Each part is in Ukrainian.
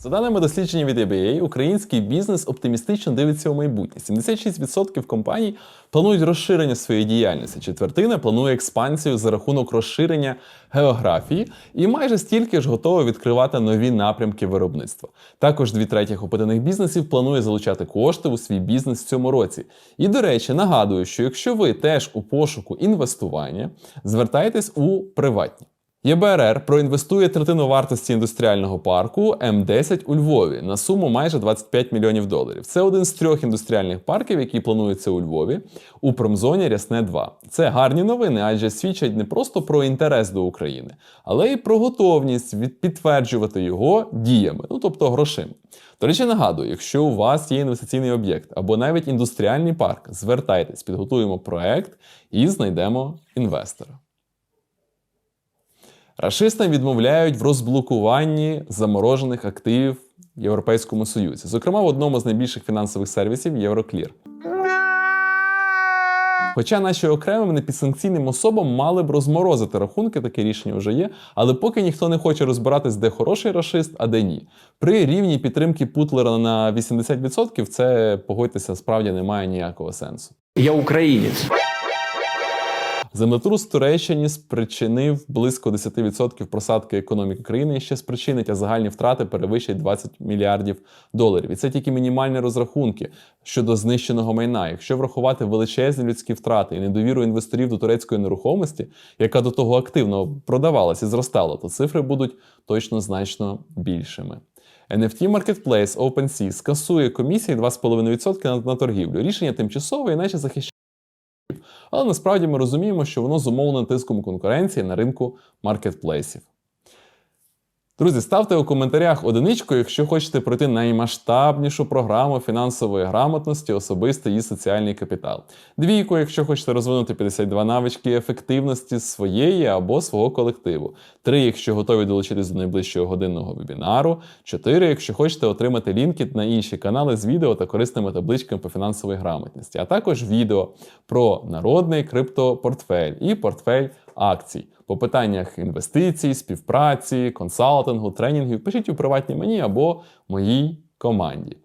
За даними дослідження від ABA, український бізнес оптимістично дивиться у майбутнє. 76% компаній планують розширення своєї діяльності. Четвертина планує експансію за рахунок розширення географії, і майже стільки ж готові відкривати нові напрямки виробництва. Також дві третіх опитаних бізнесів планує залучати кошти у свій бізнес в цьому році. І до речі, нагадую, що якщо ви теж у пошуку інвестування, звертайтесь у приватні. ЄБРР проінвестує третину вартості індустріального парку М10 у Львові на суму майже 25 мільйонів доларів. Це один з трьох індустріальних парків, які плануються у Львові у промзоні Рясне 2. Це гарні новини, адже свідчать не просто про інтерес до України, але й про готовність від підтверджувати його діями, ну тобто грошима. До речі, нагадую, якщо у вас є інвестиційний об'єкт або навіть індустріальний парк, звертайтесь, підготуємо проект і знайдемо інвестора. Рашистам відмовляють в розблокуванні заморожених активів в Європейському Союзі, зокрема в одному з найбільших фінансових сервісів Євроклір. Хоча наші окремим непідсанкційним особам мали б розморозити рахунки, таке рішення вже є, але поки ніхто не хоче розбиратись, де хороший рашист, а де ні. При рівні підтримки Путлера на 80% це погодьтеся, справді немає ніякого сенсу. Я українець. Землетрус в Туреччині спричинив близько 10% просадки економіки країни і ще спричинить, а загальні втрати перевищать 20 мільярдів доларів. І це тільки мінімальні розрахунки щодо знищеного майна. Якщо врахувати величезні людські втрати і недовіру інвесторів до турецької нерухомості, яка до того активно продавалась і зростала, то цифри будуть точно значно більшими. NFT Marketplace OpenSea скасує комісії 2,5% на, на торгівлю. Рішення тимчасове, іначе захищає. Але насправді ми розуміємо, що воно зумовлено тиском конкуренції на ринку маркетплейсів. Друзі, ставте у коментарях одиничку, якщо хочете пройти наймасштабнішу програму фінансової грамотності, особистий і соціальний капітал. Двійку, якщо хочете розвинути 52 навички ефективності своєї або свого колективу. Три, якщо готові долучитись до найближчого годинного вебінару. Чотири, якщо хочете отримати лінки на інші канали з відео та корисними табличками по фінансовій грамотності, а також відео про народний криптопортфель і портфель акцій. По питаннях інвестицій, співпраці, консалтингу, тренінгів пишіть у приватні мені або моїй команді.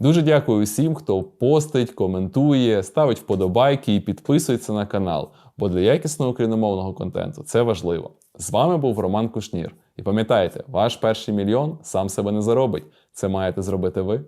Дуже дякую всім, хто постить, коментує, ставить вподобайки і підписується на канал, бо для якісного україномовного контенту це важливо. З вами був Роман Кушнір. І пам'ятайте, ваш перший мільйон сам себе не заробить. Це маєте зробити ви.